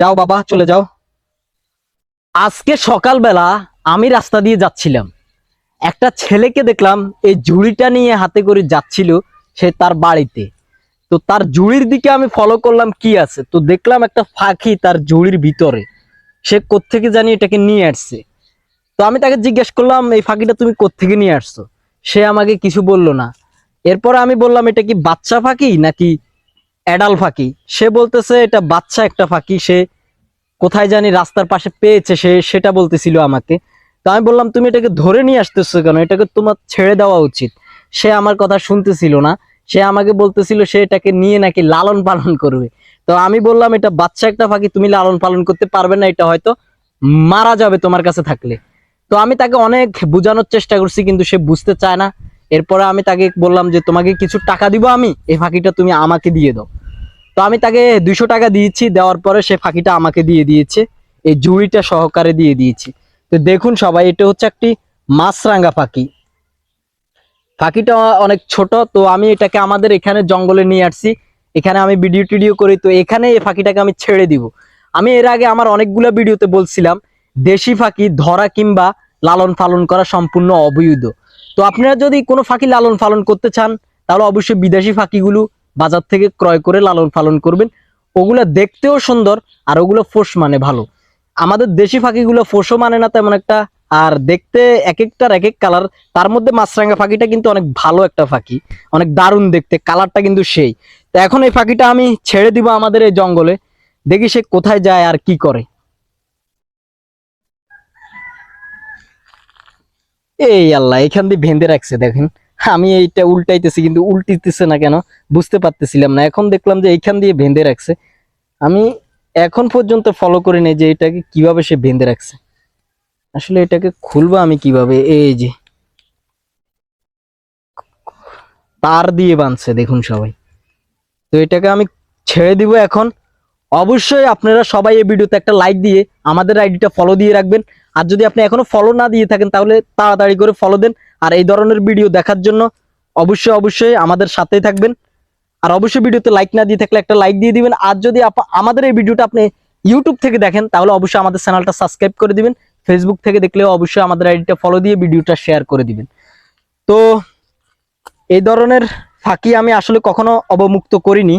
যাও বাবা, চলে যাও। আজকে সকালবেলা আমি রাস্তা দিয়ে যাচ্ছিলাম। একটা ছেলেকে দেখলাম, এই ঝুড়িটা নিয়ে হাতে করে যাচ্ছিল সে তার বাড়িতে। তো তার ঝুড়ির দিকে আমি ফলো করলাম, কি আছে? তো দেখলাম একটা ফাঁকি তার ঝুড়ির ভিতরে। সে কোত্থেকে জানি এটাকে নিয়ে আসছে। তো আমি তাকে জিজ্ঞেস করলাম, এই ফাঁকিটা তুমি কোত্থেকে নিয়ে আসছো? সে আমাকে কিছু বলল না। এরপর আমি বললাম, এটা কি বাচ্চা ফাঁকি নাকি অ্যাডাল ফাঁকি। সে বলতেছে, এটা বাচ্চা একটা ফাঁকি, সে কোথায় জানি রাস্তার পাশে পেয়েছে, সে সেটা বলতেছিল আমাকে। তো আমি বললাম, তুমি এটাকে ধরে নিয়ে আসতেছো কেন? এটাকে তোমার ছেড়ে দেওয়া উচিত। সে আমার কথা শুনতেছিল না। সে আমাকে বলতেছিল, সে এটাকে নিয়ে নাকি লালন পালন করবে। তো আমি বললাম, এটা বাচ্চা একটা ফাঁকি, তুমি লালন পালন করতে পারবে না, এটা হয়তো মারা যাবে তোমার কাছে থাকলে। তো আমি তাকে অনেক বোঝানোর চেষ্টা করছি, কিন্তু সে বুঝতে চায় না। এরপরে আমি তাকে বললাম যে, তোমাকে কিছু টাকা দিব আমি? এই ফাঁকিটা তুমি আমাকে দিয়ে দাও। তো আমি তাকে দুইশো টাকা দিয়েছি, দেওয়ার পরে সে ফাঁকিটা আমাকে দিয়ে দিয়েছে, এই জুড়িটা সহকারে দিয়ে দিয়েছি। তো দেখুন সবাই, এটা হচ্ছে একটি মাছরাঙ্গা ফাঁকি। ফাঁকিটা অনেক ছোট, তো আমি এটাকে আমাদের এখানে জঙ্গলে নিয়ে আসছি। এখানে আমি ভিডিও টিডিও করি, তো এখানে এই ফাঁকিটাকে আমি ছেড়ে দিব। আমি এর আগে আমার অনেকগুলো ভিডিওতে বলছিলাম, দেশি ফাঁকি, ধরা কিংবা লালন পালন করা সম্পূর্ণ অবৈধ। তো আপনারা যদি কোনো ফাঁকি লালন পালন করতে চান, তাহলে অবশ্যই বিদেশি ফাঁকিগুলো বাজার থেকে ক্রয় করে লালন পালন করবেন। ওগুলো দেখতেও সুন্দর আর ওগুলো ফোস মানে ভালো। আমাদের দেশি ফাঁকিগুলো ফোসও মানে না তেমন একটা, আর দেখতে এক একটার এক এক কালার। তার মধ্যে মাছরাঙ্গা ফাঁকিটা কিন্তু অনেক ভালো একটা ফাঁকি, অনেক দারুণ দেখতে, কালারটা কিন্তু সেই। তো এখন এই ফাঁকিটা আমি ছেড়ে দিব আমাদের এই জঙ্গলে, দেখি সে কোথায় যায় আর কি করে। এই আল্লাহ, এখান দিয়ে ভেন্দে রাখছে, দেখেন। আমি এইটা উল্টাইতেছি, কিন্তু উল্টিতেছে না কেন? বুঝতে পারতেছিলাম না। এখন দেখলাম যে এইখান দিয়ে বেঁধে রাখছে। আমি এখন পর্যন্ত ফলো করি নাই যে এটাকে কীভাবে সে বেঁধে রাখছে। আসলে এটাকে খুলবো আমি কীভাবে? এই যে। তার দিয়ে বাঁধছে, দেখুন সবাই। তো এটাকে আমি ছেড়ে দিব এখন। অবশ্যই আপনারা সবাই এই ভিডিওতে একটা লাইক দিয়ে আমাদের আইডিটা ফলো দিয়ে রাখবেন। আর যদি আপনি এখনও ফলো না দিয়ে থাকেন, তাহলে তাড়াতাড়ি করে ফলো দেন। আর এই ধরনের ভিডিও দেখার জন্য অবশ্যই অবশ্যই আমাদের সাথেই থাকবেন। আর অবশ্যই ভিডিওতে লাইক না দিয়ে থাকলে একটা লাইক দিয়ে দিবেন। আর যদি আমাদের এই ভিডিওটা আপনি ইউটিউব থেকে দেখেন, তাহলে অবশ্যই আমাদের চ্যানেলটা সাবস্ক্রাইব করে দিবেন। ফেসবুক থেকে দেখলেও অবশ্যই আমাদের আইডিটা ফলো দিয়ে ভিডিওটা শেয়ার করে দিবেন। তো এই ধরনের ফাঁকি আমি আসলে কখনো অবমুক্ত করিনি।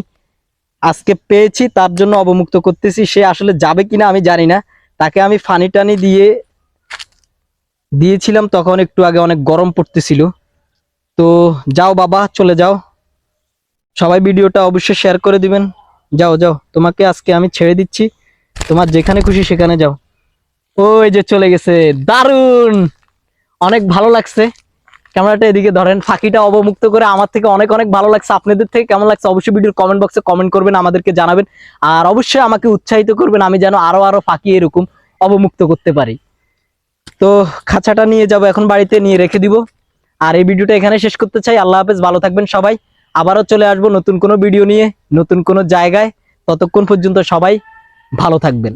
আজকে পেয়েছি, তার জন্য অবমুক্ত করতেছি। সে আসলে যাবে কিনা আমি জানি না। তাকে আমি ফানি টানি দিয়ে দিয়েছিলাম, তখন একটু আগে অনেক গরম পড়তেছিল। তো যাও বাবা, চলে যাও। সবাই ভিডিওটা অবশ্যই শেয়ার করে দিবেন। যাও যাও, তোমাকে আজকে আমি ছেড়ে দিচ্ছি। তোমার যেখানে খুশি সেখানে যাও। ওই যে চলে গেছে, দারুণ! অনেক ভালো লাগছে। ক্যামেরাটা এদিকে ধরেন, ফাঁকিটা অবমুক্ত করে আমার থেকে অনেক অনেক ভালো লাগছে। আপনাদের থেকে কেমন লাগছে অবশ্যই ভিডিওর কমেন্ট বক্সে কমেন্ট করবেন, আমাদেরকে জানাবেন। আর অবশ্যই আমাকে উৎসাহিত করবেন, আমি যেন আরও আরও ফাঁকি এরকম অবমুক্ত করতে পারি। তো খাঁচাটা নিয়ে যাব, এখন বাড়িতে নিয়ে রেখে দিব। আর এই ভিডিওটা এখানে শেষ করতে চাই। আল্লাহ হাফেজ, ভালো থাকবেন সবাই। আবারও চলে আসব নতুন কোনো ভিডিও নিয়ে, নতুন কোনো জায়গায়। ততক্ষণ পর্যন্ত সবাই ভালো থাকবেন।